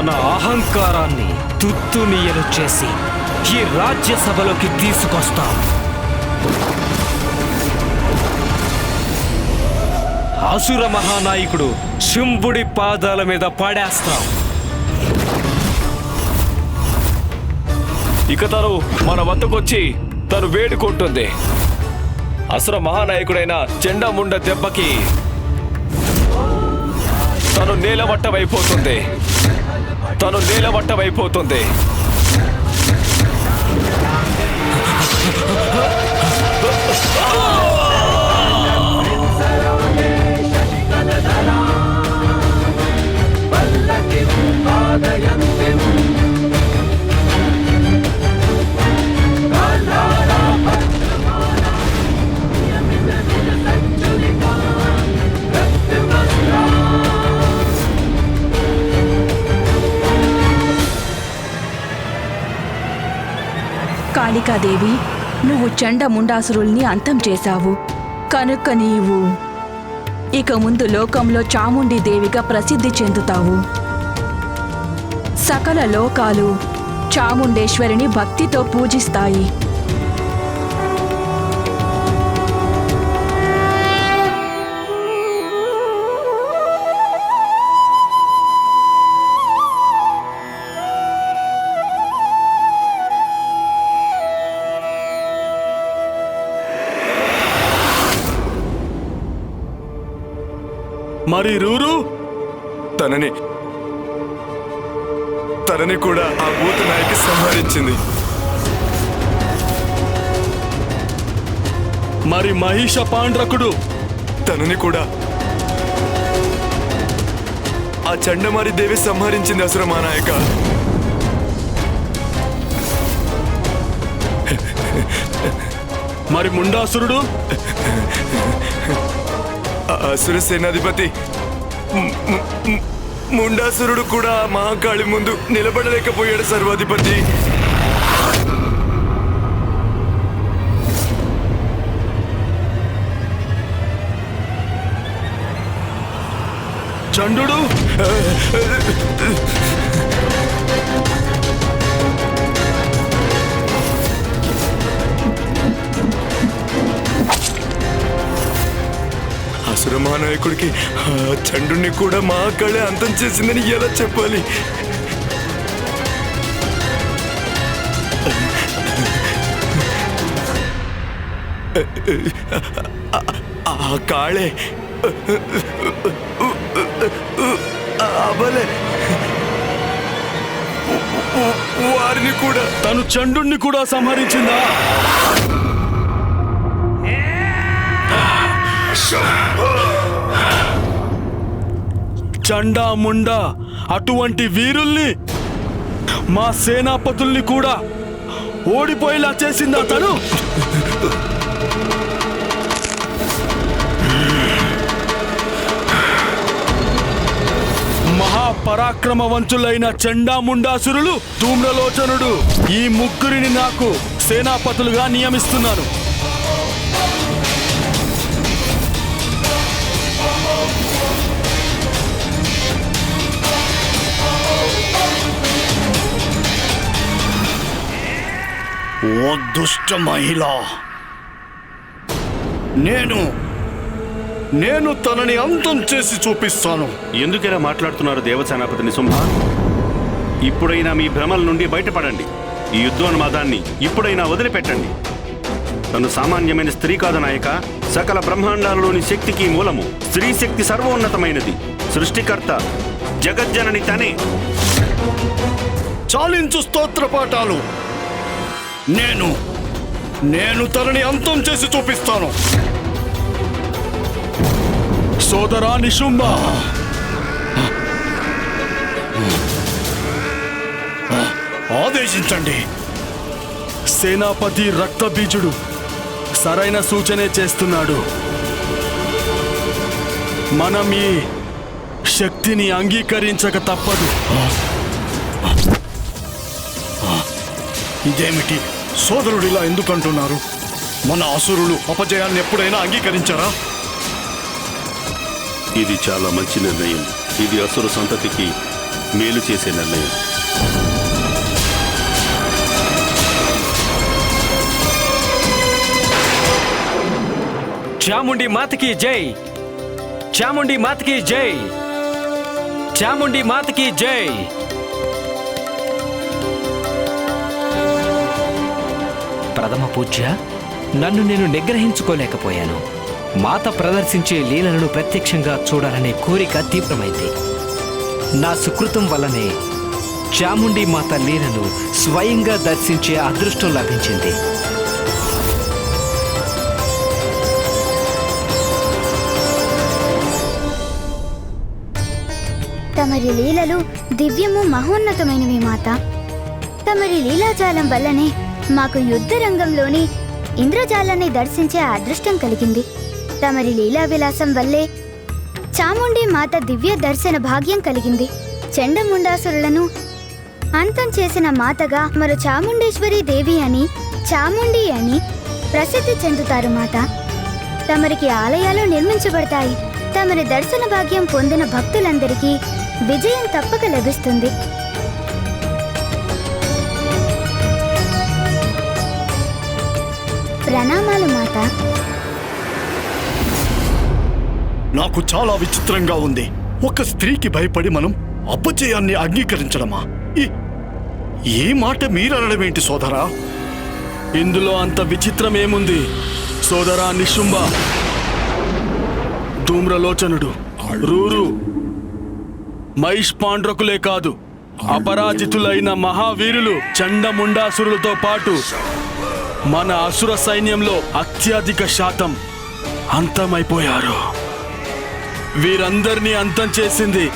తన అహంకారాన్ని తుత్తునియలు చేసి ఈ రాజ్యసభలోకి తీసుకొస్తాం. అసుర మహానాయకుడు శుంభుడి పాదాల మీద పాడేస్తాం. ఇక తను మన వద్దకొచ్చి తను వేడుకుంటుంది. అసుర మహానాయకుడైన చెండముండ దెబ్బకి తను నేలవట్టమైపోతుంది. తను నేలవట్టమైపోతుంది కాళికాదేవి నువ్వు చండ ముండాసురుల్ని అంతం చేశావు. కనుక నీవు ఇక ముందు లోకంలో చాముండి దేవిగా ప్రసిద్ధి చెందుతావు. సకల లోకాలు చాముండేశ్వరిని భక్తితో పూజిస్తాయి. మరి రూరు? తనని తనని కూడా ఆ భూత నాయకి సంహరించింది. మరి మహిష పాండ్రకుడు? తనని కూడా ఆ చండమారి దేవి సంహరించింది అసుర మహానాయక మరి ముండాసురుడు? అసుర సేనాధిపతి. ముండాసురుడు కూడా మహాకాళి ముందు నిలబడలేకపోయాడు సర్వాధిపతి. చండు అసుర మహానాయకుడికి ఆ చండుని కూడా మహాకాళి అంతం చేసిందని ఎలా చెప్పాలి? ఆ కాళే అబలే వారిని కూడా. తను చండుణ్ణి కూడా సంహరించిందా? చండా ముండా అటువంటి వీరుల్ని మా సేనాపతుల్ని కూడా ఓడిపోయేలా చేసిందా తను మహాపరాక్రమవంతులైన చండాముండాసురులు ధూమ్రలోచనుడు. ఈ ముగ్గురిని నాకు సేనాపతులుగా నియమిస్తున్నాను. ఓ దుష్ట మహిళ! నేను నేను తనని అంతం చేసి చూపిస్తాను. ఎందుకిలా మాట్లాడుతున్నారు దేవసేనాపతి నిశుంభ ఇప్పుడైనా మీ భ్రమల నుండి బయటపడండి. ఈ యుద్ధోన్మాదాన్ని ఇప్పుడైనా వదిలిపెట్టండి. తను సామాన్యమైన స్త్రీ కాదు నాయక. సకల బ్రహ్మాండాలలోని శక్తికి మూలము. స్త్రీ శక్తి సర్వోన్నతమైనది. సృష్టికర్త జగజ్జనని తనే. చాలించు స్తోత్ర పాఠాలు నేను నేను తనని అంతం చేసి చూపిస్తాను. సోదరా నిశుంభ ఆదేశించండి. సేనాపతి రక్తబీజుడు సరైన సూచనే చేస్తున్నాడు. మనం ఈ శక్తిని అంగీకరించక తప్పదు. ఇదేమిటి? సోదరుడు ఇలా ఎందుకంటున్నారు? మన అసురులు అపజయాన్ని ఎప్పుడైనా అంగీకరించారా? ఇది చాలా మంచి నిర్ణయం. ఇది అసుర సంతతికి మేలు చేసే నిర్ణయం. చాముండి మాతకి జై. చాముండి మాతకి జై. చాముండి మాతకి జై. ప్రథమ పూజ్య నన్ను నేను నిగ్రహించుకోలేకపోయాను. మాత ప్రదర్శించే లీలలను ప్రత్యక్షంగా చూడాలనే కోరిక తీవ్రమైంది. నా సుకృతం వల్లనే చాముండి మాత లీలను స్వయంగా దర్శించే అదృష్టం లభించింది. తమరి లీలలు దివ్యము మహోన్నతమైనవి మాత. తమరి లీలాజాలం వల్లనే మాకు యుద్ధ రంగంలోని ఇంద్రజాలాన్ని దర్శించే అదృష్టం కలిగింది. తమరి లీలా విలాసం వల్లే చాముండి మాత దివ్య దర్శన భాగ్యం కలిగింది. చండముండాసురులను అంతం చేసిన మాతగా మరో చాముండేశ్వరి దేవి అని చాముండి అని ప్రసిద్ధి చెందుతారు మాత. తమరికి ఆలయాలు నిర్మించబడతాయి. తమరి దర్శన భాగ్యం పొందిన భక్తులందరికీ విజయం తప్పక లభిస్తుంది. ప్రణామాలు మాత. నాకు చాలా విచిత్రంగా ఉంది. ఒక స్త్రీకి భయపడి మనం అపజయాన్ని అంగీకరించడమా? ఈ- ఈ మాట మీరనడమేంటి సోదరా? ఇందులో అంత విచిత్రం ఏముంది? సోదరా నిశుంభ. ధూమ్రలోచనుడు. రూరు. మహిష్ పాండ్రకులే కాదు. అపరాజితులైన మహావీరులు చండముండాసురులతో పాటు మన అసుర సైన్యంలో అత్యధిక శాతం అంతమైపోయారు. వీరందరినీ అంతం చేసింది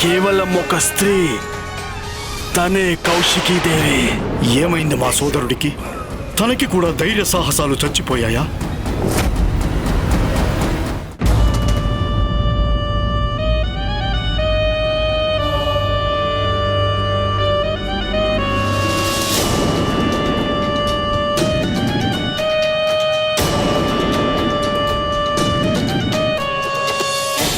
కేవలం ఒక స్త్రీ. తనే కౌశికీదేవి. ఏమైంది మా సోదరుడికి? తనకి కూడా ధైర్య సాహసాలు చచ్చిపోయాయా?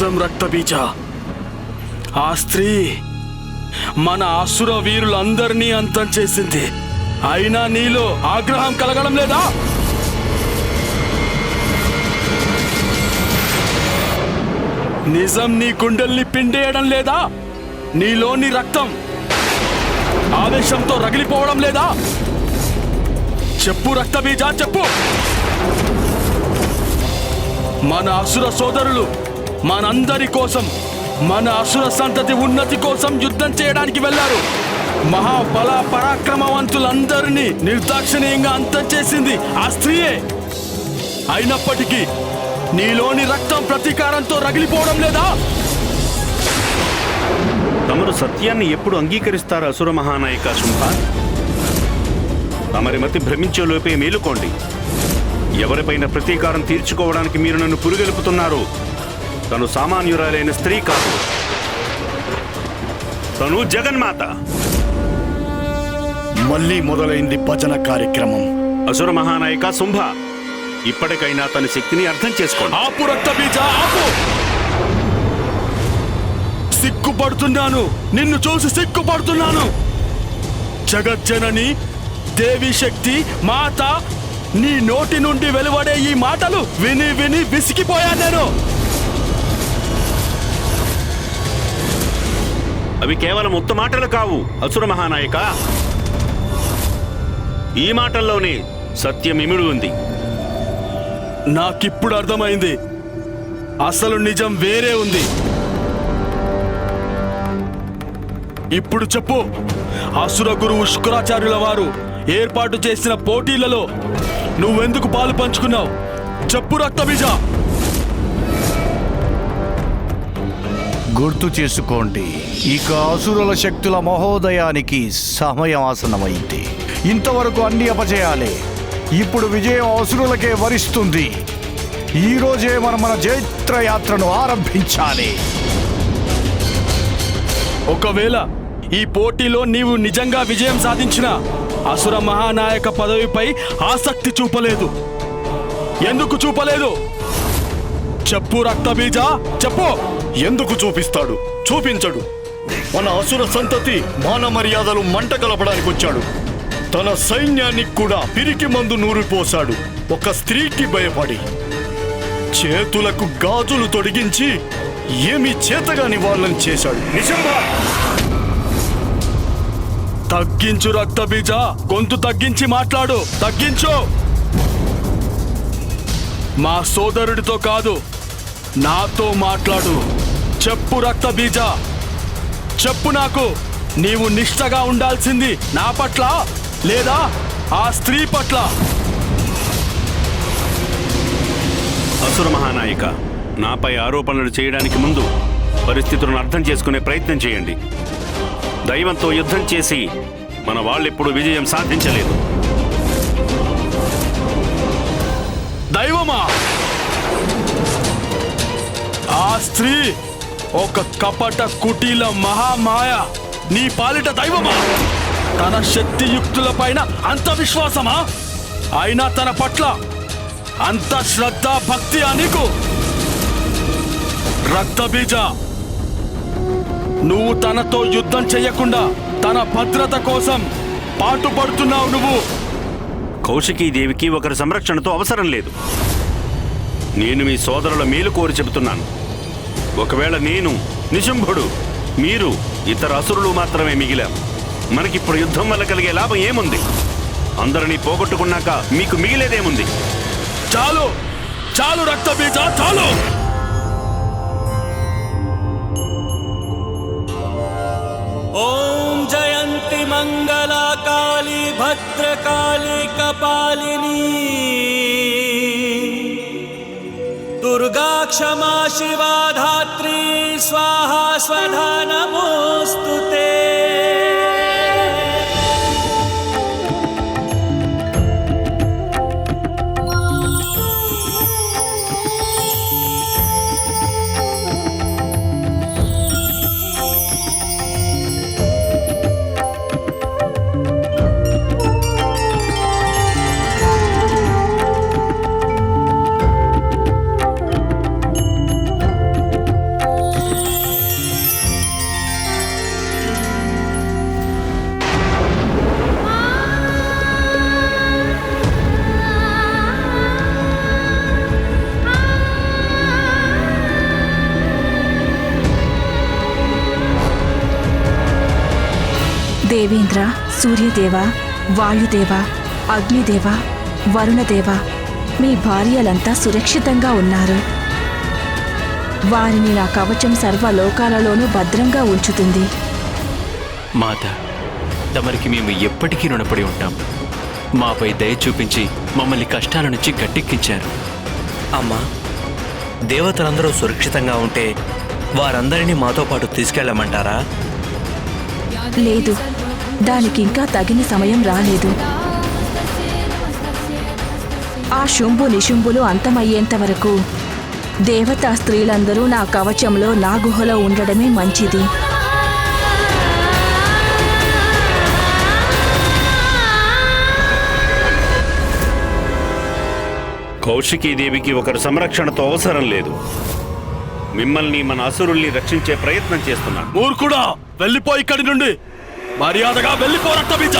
నిజం రక్తబీజ ఆ స్త్రీ మన అసుర వీరులందరినీ అంతం చేసింది. అయినా నీలో ఆగ్రహం కలగడం లేదా? నిజం నీ గుండెల్ని పిండేయడం లేదా? నీలోని రక్తం ఆవేశంతో రగిలిపోవడం లేదా? చెప్పు రక్తబీజ చెప్పు. మన అసుర సోదరులు మనందరి కోసం మన అసుర సంతతి ఉన్నతి కోసం యుద్ధం చేయడానికి వెళ్ళారు. మహాబల పరాక్రమవంతులందరినీ నిర్దాక్షిణీయంగా అంతం చేసింది ఆ స్త్రీయే. అయినప్పటికీ నీలోని రక్తం ప్రతీకారంతో రగిలిపోవడం లేదా? తమరు సత్యాన్ని ఎప్పుడు అంగీకరిస్తారు అసుర మహానాయక శుంభ? తమరి మతి భ్రమించే లోపే మేలుకోండి. ఎవరిపైన ప్రతీకారం తీర్చుకోవడానికి మీరు నన్ను పురుగెలుపుతున్నారు? తను సామాన్యురాలైన స్త్రీ కాదు. తను జగన్మాత. మళ్ళీ మొదలైంది భజన కార్యక్రమం. అసుర మహానాయక శుంభ ఇప్పటికైనా తన శక్తిని అర్థం చేసుకోండి. ఆపు రక్తబీజ ఆపు! సిగ్గుపడుతున్నాను. నిన్ను చూసి సిగ్గుపడుతున్నాను. జగజ్జనని దేవి శక్తి మాత నీ నోటి నుండి వెలువడే ఈ మాటలు విని విని విసిగిపోయాను నేను. అవి కేవలం ఉత్త మాటలు కావు అసుర మహానాయక. ఈ మాటల్లోనే సత్యం ఇమిడి ఉంది. నాకిప్పుడు అర్థమైంది. అసలు నిజం వేరే ఉంది. ఇప్పుడు చెప్పు అసుర గురువు శుక్రాచార్యుల వారు ఏర్పాటు చేసిన పోటీలలో నువ్వెందుకు పాలు పంచుకున్నావు? చెప్పు రక్తబీజ. గుర్తు చేసుకోండి. ఇక అసురుల శక్తుల మహోదయానికి సమయం ఆసనమైంది ఇంతవరకు అన్ని అపజయాలే. ఇప్పుడు విజయం అసురులకే వరిస్తుంది. ఈ రోజే మనం మన జైత్ర యాత్రను ఆరంభించాలి. ఒకవేళ ఈ పోటీలో నీవు నిజంగా విజయం సాధించిన అసుర మహానాయక పదవిపై ఆసక్తి చూపలేదు. ఎందుకు చూపలేదు? చెప్పు రక్తబీజ చెప్పు. ఎందుకు చూపిస్తాడు? చూపించడు. మన అసుర సంతతి మాన మర్యాదలు మంట కలపడానికి వచ్చాడు తన సైన్యానికి కూడా పిరికి మందు నూరిపోశాడు ఒక స్త్రీకి భయపడి. చేతులకు గాజులు తొడిగించి ఏమి చేతగాని వాళ్ళని చేశాడు. తగ్గించు రక్తబీజ గొంతు తగ్గించి మాట్లాడు. తగ్గించు. మా సోదరుడితో కాదు నాతో మాట్లాడు. చెప్పు రక్తబీజ చెప్పు నాకు. నీవు నిష్టగా ఉండాల్సింది నా పట్ల లేదా ఆ స్త్రీ పట్ల? అసుర మహానాయిక నాపై ఆరోపణలు చేయడానికి ముందు పరిస్థితులను అర్థం చేసుకునే ప్రయత్నం చేయండి. దైవంతో యుద్ధం చేసి మన వాళ్ళెప్పుడు విజయం సాధించలేదు. దైవమా? ఆ స్త్రీ ఒక కపట కుటీల మహామాయ. నీ పాలిట దైవమా? తన శక్తియుక్తుల పైన అంత విశ్వాసమా అయినా తన పట్ల అంత శ్రద్ధ భక్తి నీకు? రక్తబీజ నువ్వు తనతో యుద్ధం చెయ్యకుండా తన భద్రత కోసం పాటుపడుతున్నావు నువ్వు. కౌశికీదేవికి ఒకరి సంరక్షణతో అవసరం లేదు. నేను మీ సోదరుల మేలు కోరి చెబుతున్నాను. ఒకవేళ నేను నిశుంభుడు మీరు ఇతర అసురులు మాత్రమే మిగిలాం. మనకిప్పుడు యుద్ధం వల్ల కలిగే లాభం ఏముంది? అందరినీ పోగొట్టుకున్నాక మీకు మిగిలేదేముంది? చాలు! చాలు రక్త బీజ! చాలు! ఓం జయంతి మంగళ కాళీ భద్రకాళి కపాలిని. दुर्गा क्षमा शिवा धात्री स्वाहा स्वधा नमोऽस्तु ते। దేవేంద్ర సూర్యదేవ వాయుదేవ అగ్నిదేవ వరుణదేవ మీ భార్యలంతా సురక్షితంగా ఉన్నారు. వారిని నా కవచం సర్వలోకాలలోనూ భద్రంగా ఉంచుతుంది. మాత తమరికి మేము ఎప్పటికీ రుణపడి ఉంటాం. మాపై దయ చూపించి మమ్మల్ని కష్టాల నుంచి గట్టెక్కించారు. అమ్మా దేవతలందరూ సురక్షితంగా ఉంటే వారందరినీ మాతో పాటు తీసుకెళ్ళమంటారా? లేదు దానికింకా తగిన సమయం రాలేదు. ఆ శుంభు నిశుంభులు అంతమయ్యేంత వరకు దేవతా స్త్రీలందరూ నా కవచంలో నా గుహలో ఉండడమే మంచిది. కౌశికీదేవికి ఒకరి సంరక్షణతో అవసరం లేదు. మిమ్మల్ని మన అసురుల్ని రక్షించే ప్రయత్నం చేస్తున్నాను. మూర్ఖుడా వెళ్ళిపో ఇక్కడి నుండి. మర్యాదగా వెళ్ళిపో రక్తబీజ!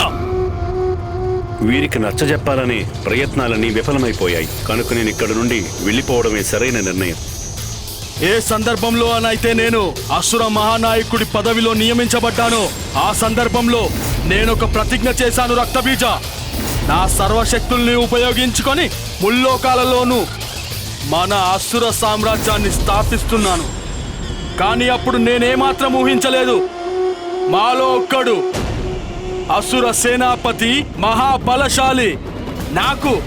వీరికి నచ్చజెప్పాలనే ప్రయత్నాలన్నీ విఫలమైపోయాయి. కనుక నేను ఇక్కడ నుండి వెళ్ళిపోవడమే సరైన నిర్ణయం. ఏ సందర్భంలో అనైతే నేను అసుర మహానాయకుడి పదవిలో నియమించబడ్డానో ఆ సందర్భంలో నేను ఒక ప్రతిజ్ఞ చేశాను రక్తబీజ! నా సర్వశక్తుల్ని ఉపయోగించుకొని ముల్లోకాలలోనూ మన అసుర సామ్రాజ్యాన్ని స్థాపిస్తున్నాను. కానీ అప్పుడు నేనేమాత్రం ఊహించలేదు. మాలో ఒక్కడు. అసుర సేనాపతి మహాబలశాలి. నాకు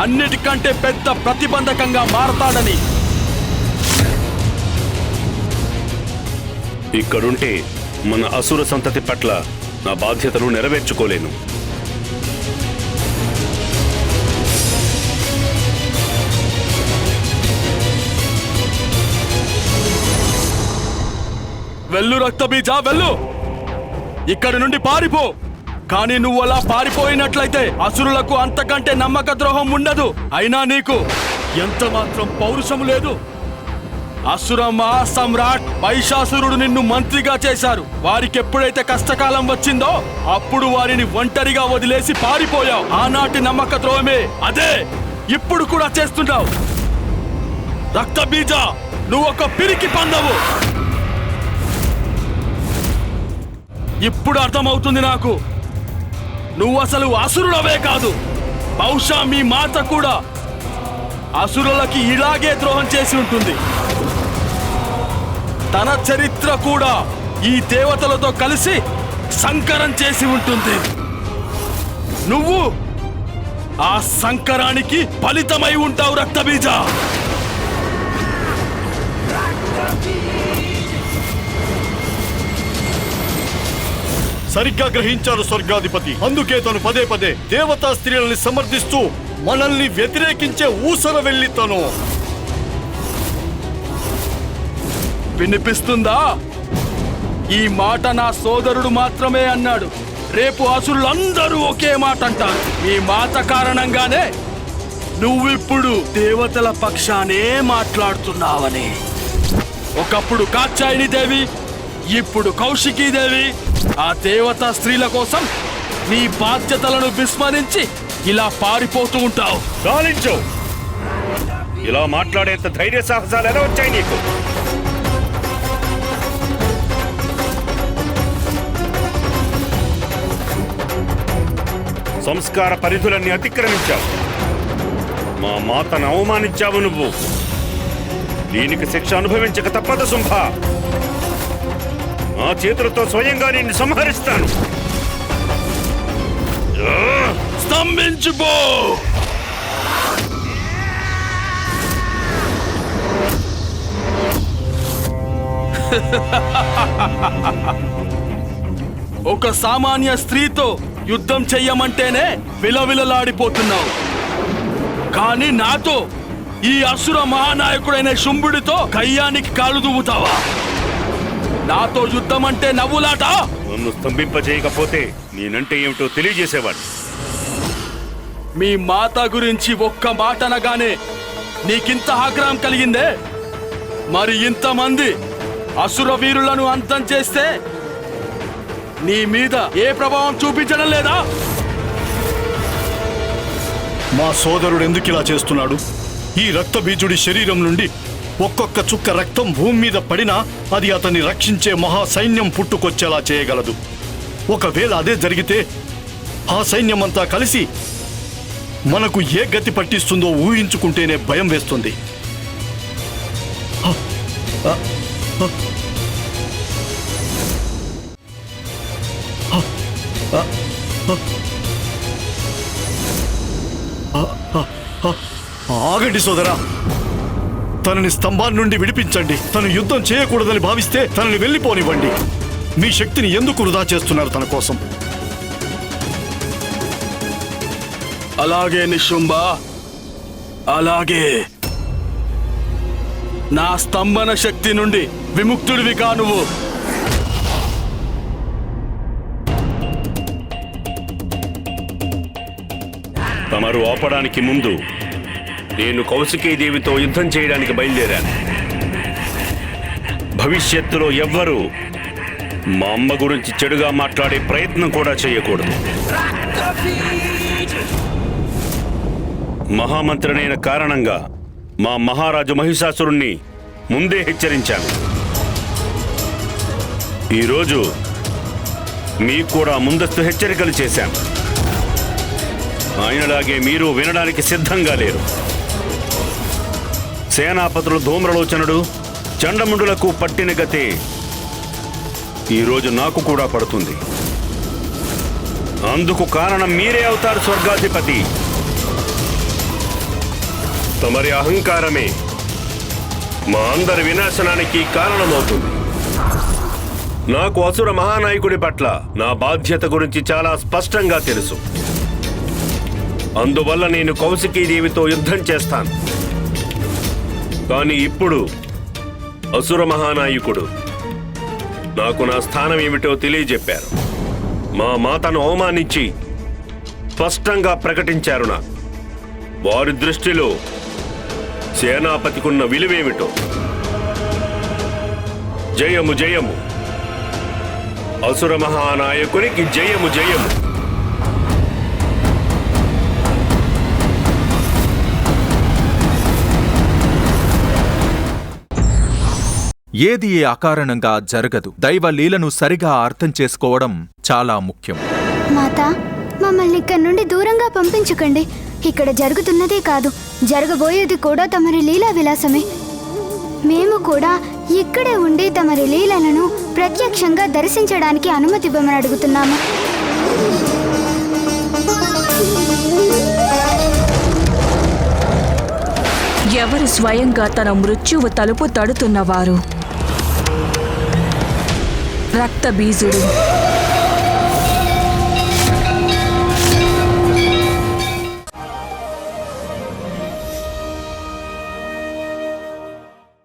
అన్నిటికంటే పెద్ద ప్రతిబంధకంగా మారతాడని. ఇక్కడుంటే మన అసుర సంతతి పట్ల నా బాధ్యతను నెరవేర్చుకోలేను. వెళ్ళు రక్తబీజ వెళ్ళు. ఇక్కడి నుండి పారిపో. కానీ నువ్వు అలా పారిపోయినట్లయితే అసురులకు అంతకంటే నమ్మక ద్రోహం ఉండదు. అయినా నీకు ఎంత మాత్రం పౌరుషం లేదు. అసుర మహాసమ్రాట్ వైశాసురుడు నిన్ను మంత్రిగా చేశారు. వారికి ఎప్పుడైతే కష్టకాలం వచ్చిందో అప్పుడు వారిని ఒంటరిగా వదిలేసి పారిపోయావు. ఆనాటి నమ్మక ద్రోహమే అదే ఇప్పుడు కూడా చేస్తున్నావు రక్తబీజ నువ్వు ఒక పిరికి పందవు. ఇప్పుడు అర్థమవుతుంది నాకు. నువ్వు అసలు అసురుడవే కాదు. బహుశా మీ మాత కూడా అసురులకి ఇలాగే ద్రోహం చేసి ఉంటుంది. తన చరిత్ర కూడా ఈ దేవతలతో కలిసి సంకరం చేసి ఉంటుంది. నువ్వు ఆ సంకరానికి ఫలితమై ఉంటావు రక్తబీజ. సరిగ్గా గ్రహించారు స్వర్గాధిపతి. అందుకే తను పదే పదే దేవతా స్త్రీలని సమర్థిస్తూ మనల్ని వ్యతిరేకించే ఊసర వెళ్ళి తను. వినిపిస్తుందా? ఈ మాట నా సోదరుడు మాత్రమే అన్నాడు. రేపు అసురులందరూ ఒకే మాట అంటారు. ఈ మాట కారణంగానే నువ్విప్పుడు దేవతల పక్షానే మాట్లాడుతున్నావని. ఒకప్పుడు కాచాయిని దేవి ఇప్పుడు కౌశికీదేవి ఆ దేవతా స్త్రీల కోసం నీ బాధ్యతలను విస్మరించి ఇలా పారిపోతూ ఉంటావు. గాలించు. ఇలా మాట్లాడేంత ధైర్య సాహసాలు ఎలా వచ్చాయి నీకు? సంస్కార పరిధులన్నీ అతిక్రమించావు. మా మాతను అవమానించావు నువ్వు. దీనికి శిక్ష అనుభవించక తప్పదు శుంభ నా చేతులతో స్వయంగా నిన్ను సంహరిస్తాను. స్తంభించుపో ఒక సామాన్య స్త్రీతో యుద్ధం చెయ్యమంటేనే విలవిలలాడిపోతున్నావు. కానీ నాతో ఈ అసుర మహానాయకుడైన శుంభుడితో కయ్యానికి కాలు దువ్వుతావా? నాతో యుద్ధం అంటే నవ్వులాట? నన్ను స్తంభింపజేయకపోతే నేనంటే ఏమిటో తెలియజేసేవాడు. మీ మాత గురించి ఒక్క మాట అనగానే నీకింత ఆగ్రహం కలిగిందే? మరి ఇంతమంది అసుర వీరులను అంతం చేస్తే నీ మీద ఏ ప్రభావం చూపించడం లేదా? మా సోదరుడు ఎందుకు ఇలా చేస్తున్నాడు? ఈ రక్తబీజుడి శరీరం నుండి ఒక్కొక్క చుక్క రక్తం భూమి మీద పడినా అది అతన్ని రక్షించే మహా సైన్యం పుట్టుకొచ్చేలా చేయగలదు. ఒకవేళ అదే జరిగితే ఆ సైన్యమంతా కలిసి మనకు ఏ గతి పట్టిస్తుందో ఊహించుకుంటేనే భయం వేస్తుంది. ఆగండి సోదరా. తనని స్తంభాన్ని నుండి విడిపించండి. తను యుద్ధం చేయకూడదని భావిస్తే తనని వెళ్ళిపోనివ్వండి. మీ శక్తిని ఎందుకు వృధా చేస్తున్నారు తన కోసం? అలాగే నిశుంభ. అలాగే. నా స్తంభన శక్తి నుండి విముక్తుడివి కా నువ్వు? తమరు ఆపడానికి ముందు నేను కౌశికీదేవితో యుద్ధం చేయడానికి బయలుదేరాను. భవిష్యత్తులో ఎవ్వరూ మా అమ్మ గురించి చెడుగా మాట్లాడే ప్రయత్నం కూడా చేయకూడదు. మహామంత్రినైన కారణంగా మా మహారాజు మహిషాసురుణ్ణి ముందే హెచ్చరించాను. ఈరోజు మీకు కూడా ముందస్తు హెచ్చరికలు చేశాను. ఆయనలాగే మీరు వినడానికి సిద్ధంగా లేరు. సేనాపతులు ధూమ్రలోచనుడు చండముండులకు పట్టిన గతే ఈరోజు నాకు కూడా పడుతుంది. అందుకు కారణం మీరే అవుతారు స్వర్గాధిపతి. తమరి అహంకారమే మా అందరి వినాశనానికి కారణమవుతుంది. నాకు అసుర మహానాయకుడి పట్ల నా బాధ్యత గురించి చాలా స్పష్టంగా తెలుసు. అందువల్ల నేను కౌశికీదేవితో యుద్ధం చేస్తాను. కానీ ఇప్పుడు అసుర మహానాయకుడు నాకు నా స్థానం ఏమిటో తెలియజెప్పారు. మా మాతను అవమానించి స్పష్టంగా ప్రకటించారు నాకు. వారి దృష్టిలో సేనాపతికున్న విలువేమిటో. జయము జయము. అసుర మహానాయకునికి జయము జయము. ఏది అకారణంగా జరగదు. దైవ లీలను సరిగా అర్థం చేసుకోవడం చాలా ముఖ్యం. మాత మమ్మల్ని ఇక్కడి నుండి దూరంగా పంపించకండి. ఇక్కడ జరుగుతున్నదే కాదు జరగబోయేది కూడా తమరి లీలా విలాసమే. మేము కూడా ఇక్కడే ఉండి తమరి లీలలను ప్రత్యక్షంగా దర్శించడానికి అనుమతి ఇవ్వమని అడుగుతున్నాము. ఎవరు స్వయంగా తన మృత్యువు తలుపు తడుతున్నవారు? రక్తబీజుడు